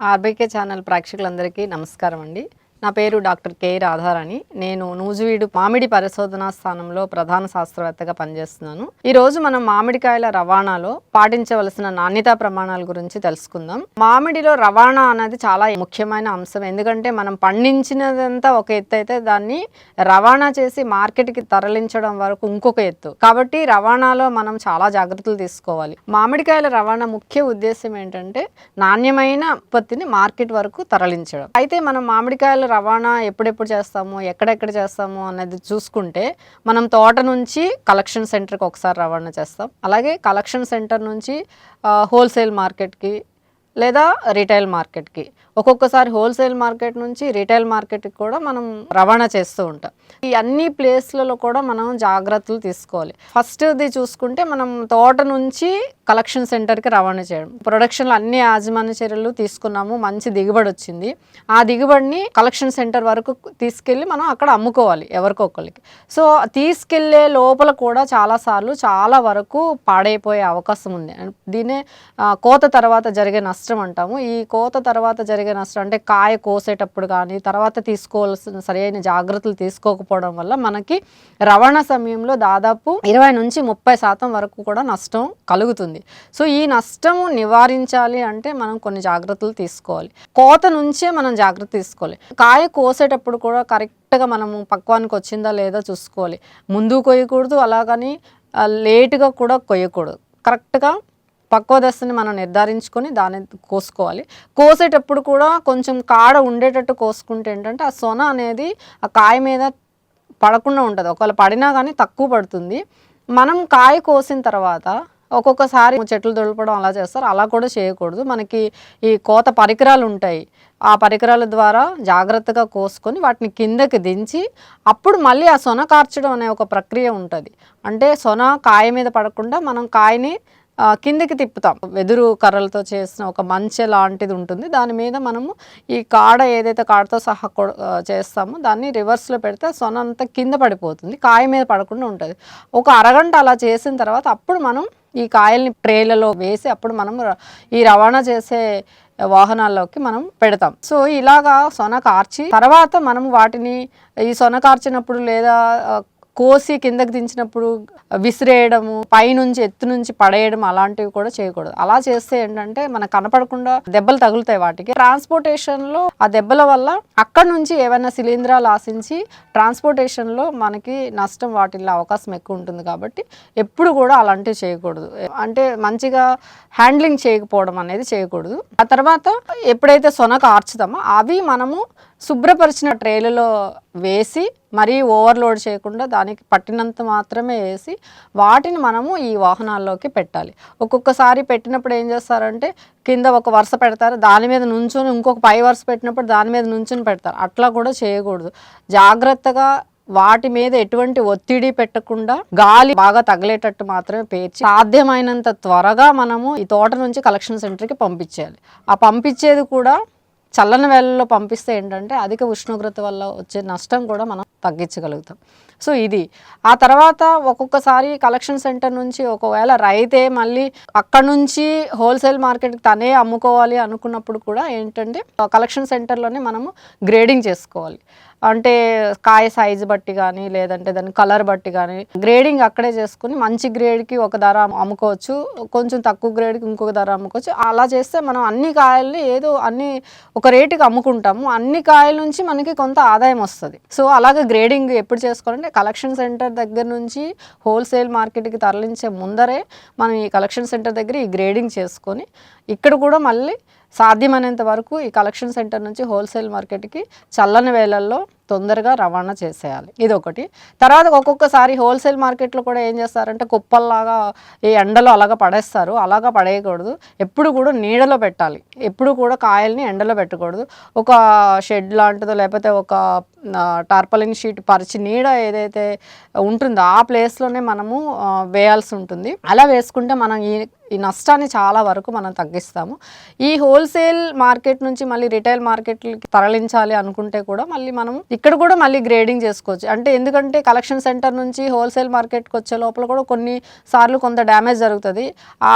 RBK channel ప్రేక్షకులందరికీ నమస్కారం అండి. నా పేరు డాక్టర్ కె రాధారాణి. నేను నూజివీడు మామిడి పరిశోధనా స్థానంలో ప్రధాన శాస్త్రవేత్తగా పనిచేస్తున్నాను. ఈ రోజు మనం మామిడికాయల రవాణాలో పాటించవలసిన నాణ్యతా ప్రమాణాల గురించి తెలుసుకుందాం. మామిడిలో రవాణా అనేది చాలా ముఖ్యమైన అంశం. ఎందుకంటే మనం పండించినదంతా ఒక ఎత్తు అయితే దాన్ని రవాణా చేసి మార్కెట్కి తరలించడం వరకు ఇంకొక ఎత్తు. కాబట్టి రవాణాలో మనం చాలా జాగ్రత్తలు తీసుకోవాలి. మామిడికాయల రవాణా ముఖ్య ఉద్దేశం ఏంటంటే నాణ్యమైన ఉత్పత్తిని మార్కెట్ వరకు తరలించడం. అయితే మనం మామిడికాయల రవాణా ఎప్పుడెప్పుడు చేస్తాము ఎక్కడెక్కడ చేస్తాము అనేది చూసుకుంటే మనం తోట నుంచి కలెక్షన్ సెంటర్కి ఒకసారి రవాణా చేస్తాం. అలాగే కలెక్షన్ సెంటర్ నుంచి హోల్సేల్ మార్కెట్కి లేదా రిటైల్ మార్కెట్కి. ఒక్కొక్కసారి హోల్సేల్ మార్కెట్ నుంచి రిటైల్ మార్కెట్కి కూడా మనం రవాణా చేస్తూ ఉంటాం. ఈ అన్ని ప్లేస్లలో కూడా మనం జాగ్రత్తలు తీసుకోవాలి. ఫస్ట్ది చూసుకుంటే మనం తోట నుంచి కలెక్షన్ సెంటర్కి రవాణా చేయడం. ప్రొడక్షన్లో అన్ని యాజమాన్య చర్యలు తీసుకున్నాము మంచి దిగుబడి వచ్చింది. ఆ దిగుబడిని కలెక్షన్ సెంటర్ వరకు తీసుకెళ్ళి మనం అక్కడ అమ్ముకోవాలి ఎవరికొకరికి సో తీసుకెళ్ళే లోపల కూడా చాలాసార్లు చాలా వరకు పాడైపోయే అవకాశం ఉంది. దీనే కోత తర్వాత జరిగే నష్టం అంటాము. ఈ కోత తర్వాత జరిగే నష్టం. అంటే కాయ కోసేటప్పుడు కానీ తర్వాత తీసుకోవాల్సిన సరైన జాగ్రత్తలు తీసుకోకపోవడం వల్ల మనకి రవాణా సమయంలో దాదాపు ఇరవై నుంచి ముప్పై శాతం వరకు కూడా నష్టం కలుగుతుంది. సో ఈ నష్టం నివారించాలి అంటే మనం కొన్ని జాగ్రత్తలు తీసుకోవాలి. కోత నుంచే మనం జాగ్రత్త తీసుకోవాలి. కాయ కోసేటప్పుడు కూడా కరెక్ట్గా మనము పక్వానికి వచ్చిందా లేదా చూసుకోవాలి. ముందు కొయ్యకూడదు అలాగని లేటుగా కూడా కొయ్యకూడదు. కరెక్ట్గా పక్వ దశని మనం నిర్ధారించుకొని దాన్ని కోసుకోవాలి. కోసేటప్పుడు కూడా కొంచెం కాడ ఉండేటట్టు కోసుకుంటే ఏంటంటే ఆ సొన అనేది ఆ కాయ మీద పడకుండా ఉంటుంది. ఒకవేళ పడినా కానీ తక్కువ పడుతుంది. మనం కాయ కోసిన తర్వాత ఒక్కొక్కసారి చెట్లు దొలపడం అలా చేస్తారు. అలా కూడా చేయకూడదు. మనకి ఈ కోత పరికరాలు ఉంటాయి. ఆ పరికరాల ద్వారా జాగ్రత్తగా కోసుకొని వాటిని కిందకి దించి అప్పుడు మళ్ళీ ఆ సొన కార్చడం అనే ఒక ప్రక్రియ ఉంటుంది. అంటే సొన కాయ మీద పడకుండా మనం కాయని కిందికి తిప్పుతాం. వెదురు కర్రలతో చేసిన ఒక మంచె లాంటిది ఉంటుంది. దాని మీద మనము ఈ కాడ ఏదైతే కాడతో సహా చేస్తామో దాన్ని రివర్స్లో పెడితే సొన అంతా కింద పడిపోతుంది. కాయ మీద పడకుండా ఉంటుంది. ఒక అరగంట అలా చేసిన తర్వాత అప్పుడు మనం ఈ కాయల్ని ట్రేలలో వేసి అప్పుడు మనం ఈ రవాణా చేసే వాహనాల్లోకి మనం పెడతాం. సో ఇలాగా సొన కార్చి తర్వాత మనం వాటిని ఈ సొన కార్చినప్పుడు లేదా కోసి కిందకి దించినప్పుడు విసిరేయడము పైనుంచి ఎత్తు నుంచి పడేయడం అలాంటివి కూడా చేయకూడదు. అలా చేస్తే ఏంటంటే మనకు కనపడకుండా దెబ్బలు తగులుతాయి వాటికి. ట్రాన్స్పోర్టేషన్లో ఆ దెబ్బల వల్ల అక్కడ నుంచి ఏమైనా శిలీంధ్రాలు ఆశించి ట్రాన్స్పోర్టేషన్లో మనకి నష్టం వాటిల్లో అవకాశం ఎక్కువ ఉంటుంది కాబట్టి ఎప్పుడు కూడా అలాంటివి చేయకూడదు. అంటే మంచిగా హ్యాండ్లింగ్ చేయకపోవడం అనేది చేయకూడదు. ఆ తర్వాత ఎప్పుడైతే సొనక ఆర్చుతామో అవి మనము శుభ్రపరిచిన ట్రేలలో వేసి మరీ ఓవర్లోడ్ చేయకుండా దానికి పట్టినంత మాత్రమే వేసి వాటిని మనము ఈ వాహనాల్లోకి పెట్టాలి. ఒక్కొక్కసారి పెట్టినప్పుడు ఏం చేస్తారంటే కింద ఒక వరుస పెడతారు దాని మీద నుంచుని ఇంకొక పై వరుస పెట్టినప్పుడు దాని మీద నుంచుని పెడతారు. అట్లా కూడా చేయకూడదు. జాగ్రత్తగా వాటి మీద ఎటువంటి ఒత్తిడి పెట్టకుండా గాలి బాగా తగిలేటట్టు మాత్రమే పేర్చి సాధ్యమైనంత త్వరగా మనము ఈ తోట నుంచి కలెక్షన్ సెంటర్కి పంపించేయాలి. ఆ పంపించేది కూడా చల్లని వేళల్లో పంపిస్తే ఏంటంటే అధిక ఉష్ణోగ్రత వల్ల వచ్చే నష్టం కూడా మనం తగ్గించగలుగుతాం. సో ఇది. ఆ తర్వాత ఒక్కొక్కసారి కలెక్షన్ సెంటర్ నుంచి ఒకవేళ రైతే మళ్ళీ అక్కడ నుంచి హోల్సేల్ మార్కెట్కి తనే అమ్ముకోవాలి అనుకున్నప్పుడు కూడా ఏంటంటే కలెక్షన్ సెంటర్లోనే మనము గ్రేడింగ్ చేసుకోవాలి. అంటే కాయ సైజు బట్టి కానీ లేదంటే దాని కలర్ బట్టి కానీ గ్రేడింగ్ అక్కడే చేసుకుని మంచి గ్రేడ్కి ఒక ధర అమ్ముకోవచ్చు. కొంచెం తక్కువ గ్రేడ్కి ఇంకొక ధర అమ్ముకోవచ్చు. అలా చేస్తే మనం అన్ని కాయల్ని ఏదో అన్ని ఒక రేటుకి అమ్ముకుంటాము. అన్ని కాయల నుంచి మనకి కొంత ఆదాయం వస్తుంది. సో అలాగే గ్రేడింగ్ ఎప్పుడు చేసుకోవాలంటే కలెక్షన్ సెంటర్ దగ్గర నుంచి హోల్సేల్ మార్కెట్కి తరలించే ముందరే మనం ఈ కలెక్షన్ సెంటర్ దగ్గర ఈ గ్రేడింగ్ చేసుకొని ఇక్కడ కూడా మళ్ళీ సాధ్యమైనంత వరకు ఈ కలెక్షన్ సెంటర్ నుంచి హోల్సేల్ మార్కెట్కి చల్లని వేళల్లో తొందరగా రవాణా చేసేయాలి. ఇది ఒకటి తర్వాత ఒక్కొక్కసారి హోల్సేల్ మార్కెట్లో కూడా ఏం చేస్తారంటే కుప్పల్లాగా ఈ ఎండలో అలాగా పడేస్తారు. అలాగా పడేయకూడదు. ఎప్పుడు కూడా నీడలో పెట్టాలి. ఎప్పుడు కూడా కాయల్ని ఎండలో పెట్టకూడదు. ఒక షెడ్ లాంటిదో లేకపోతే ఒక టార్పలిన్ షీట్ పరిచి నీడ ఏదైతే ఉంటుందో ఆ ప్లేస్లోనే మనము వేయాల్సి ఉంటుంది. అలా వేసుకుంటే మనం ఈ ఈ నష్టాన్ని చాలా వరకు మనం తగ్గిస్తాము. ఈ హోల్సేల్ మార్కెట్ నుంచి మళ్ళీ రిటైల్ మార్కెట్లకి తరలించాలి అనుకుంటే కూడా మళ్ళీ మనం ఇక్కడ కూడా మళ్ళీ గ్రేడింగ్ చేసుకోవచ్చు. అంటే ఎందుకంటే కలెక్షన్ సెంటర్ నుంచి హోల్సేల్ మార్కెట్కి వచ్చే లోపల కూడా కొన్ని సార్లు కొంత డ్యామేజ్ జరుగుతుంది. ఆ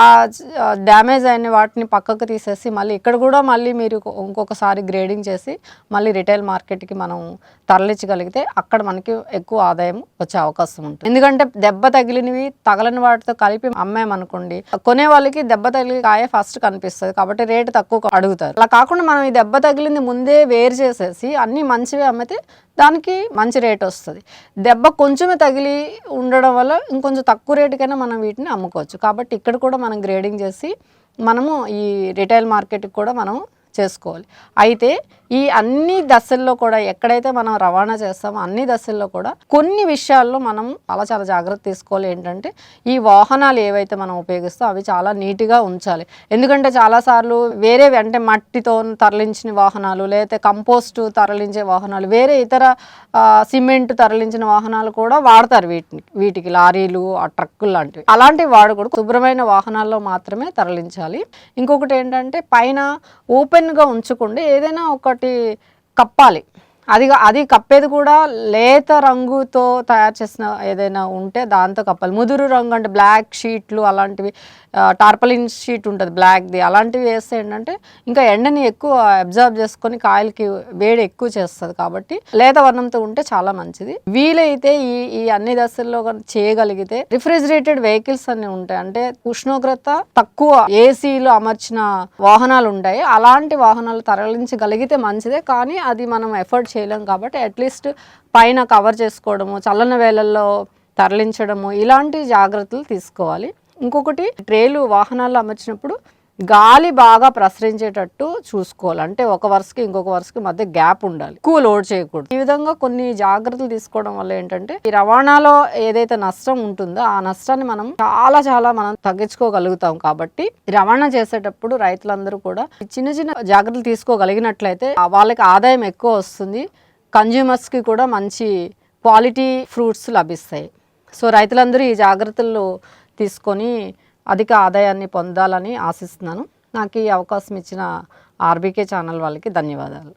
డ్యామేజ్ అయిన వాటిని పక్కకు తీసేసి మళ్ళీ ఇక్కడ కూడా మళ్ళీ మీరు ఇంకొకసారి గ్రేడింగ్ చేసి మళ్ళీ రిటైల్ మార్కెట్కి మనం తరలించగలిగితే అక్కడ మనకి ఎక్కువ ఆదాయం వచ్చే అవకాశం ఉంటుంది. ఎందుకంటే దెబ్బ తగిలినవి తగలని వాటితో కలిపి అమ్మామనుకోండి కొనే వాళ్ళకి దెబ్బ తగిలి కాయ ఫస్ట్ కనిపిస్తుంది. కాబట్టి రేటు తక్కువ అడుగుతారు. అలా కాకుండా మనం ఈ దెబ్బ తగిలింది ముందే వేరు చేసేసి అన్నీ మంచివే అమ్మితే దానికి మంచి రేట్ వస్తుంది. దెబ్బ కొంచెమే తగిలి ఉండడం వల్ల ఇంకొంచెం తక్కువ రేటుకైనా మనం వీటిని అమ్ముకోవచ్చు. కాబట్టి ఇక్కడ కూడా మనం గ్రేడింగ్ చేసి మనము ఈ రిటైల్ మార్కెట్కి కూడా మనం చేసుకోవాలి. అయితే ఈ అన్ని దశల్లో కూడా ఎక్కడైతే మనం రవాణా చేస్తామో అన్ని దశల్లో కూడా కొన్ని విషయాల్లో మనం చాలా చాలా జాగ్రత్త తీసుకోవాలి. ఏంటంటే ఈ వాహనాలు ఏవైతే మనం ఉపయోగిస్తాం అవి చాలా నీట్గా ఉంచాలి. ఎందుకంటే చాలాసార్లు వేరే అంటే మట్టితో తరలించిన వాహనాలు లేకపోతే కంపోస్ట్ తరలించే వాహనాలు వేరే ఇతర సిమెంట్ తరలించిన వాహనాలు కూడా వాడతారు వీటిని. వీటికి లారీలు ఆ ట్రక్కులు లాంటివి. అలాంటివి వాడకూడదు. శుభ్రమైన వాహనాల్లో మాత్రమే తరలించాలి. ఇంకొకటి ఏంటంటే పైన ఓపెన్గా ఉంచకుండా ఏదైనా ఒకటి కప్పాలి. అది అది కప్పేది కూడా లేత రంగుతో తయారు చేసిన ఏదైనా ఉంటే దాంతో కప్పాలి. ముదురు రంగు అంటే బ్లాక్ షీట్లు అలాంటివి టార్పలిన్ షీట్ ఉంటుంది బ్లాక్ది అలాంటివి వేస్తే ఏంటంటే ఇంకా ఎండని ఎక్కువ అబ్జర్వ్ చేసుకొని కాయలకి వేడి ఎక్కువ చేస్తుంది కాబట్టి లేత వర్ణంతో ఉంటే చాలా మంచిది. వీలైతే ఈ ఈ అన్ని దశల్లో చేయగలిగితే రిఫ్రిజిరేటెడ్ వెహికల్స్ అన్ని ఉంటాయి. అంటే ఉష్ణోగ్రత తక్కువ ఏసీలు అమర్చిన వాహనాలు ఉంటాయి. అలాంటి వాహనాలు తరలించగలిగితే మంచిదే. కానీ అది మనం ఎఫర్ట్ చేయలేం కాబట్టి అట్లీస్ట్ పైన కవర్ చేసుకోవడము చల్లన వేళల్లో తరలించడము ఇలాంటి జాగ్రత్తలు తీసుకోవాలి. ఇంకొకటి ట్రేలు వాహనాల్లో అమర్చినప్పుడు గాలి బాగా ప్రసరించేటట్టు చూసుకోవాలి. అంటే ఒక వరుసకి ఇంకొక వరుసకి మధ్య గ్యాప్ ఉండాలి. ఎక్కువ లోడ్ చేయకూడదు. ఈ విధంగా కొన్ని జాగ్రత్తలు తీసుకోవడం వల్ల ఏంటంటే ఈ రవాణాలో ఏదైతే నష్టం ఉంటుందో ఆ నష్టాన్ని మనం చాలా చాలా మనం తగ్గించుకోగలుగుతాం. కాబట్టి రవాణా చేసేటప్పుడు రైతులందరూ కూడా చిన్న చిన్న జాగ్రత్తలు తీసుకోగలిగినట్లయితే వాళ్ళకి ఆదాయం ఎక్కువ వస్తుంది. కన్జ్యూమర్స్కి కూడా మంచి క్వాలిటీ ఫ్రూట్స్ లభిస్తాయి. సో రైతులందరూ ఈ జాగ్రత్తలు తీసుకొని అధిక ఆదాయాన్ని పొందాలని ఆశిస్తున్నాను. నాకు ఈ అవకాశం ఇచ్చిన ఆర్బీకే ఛానల్ వాళ్ళకి ధన్యవాదాలు.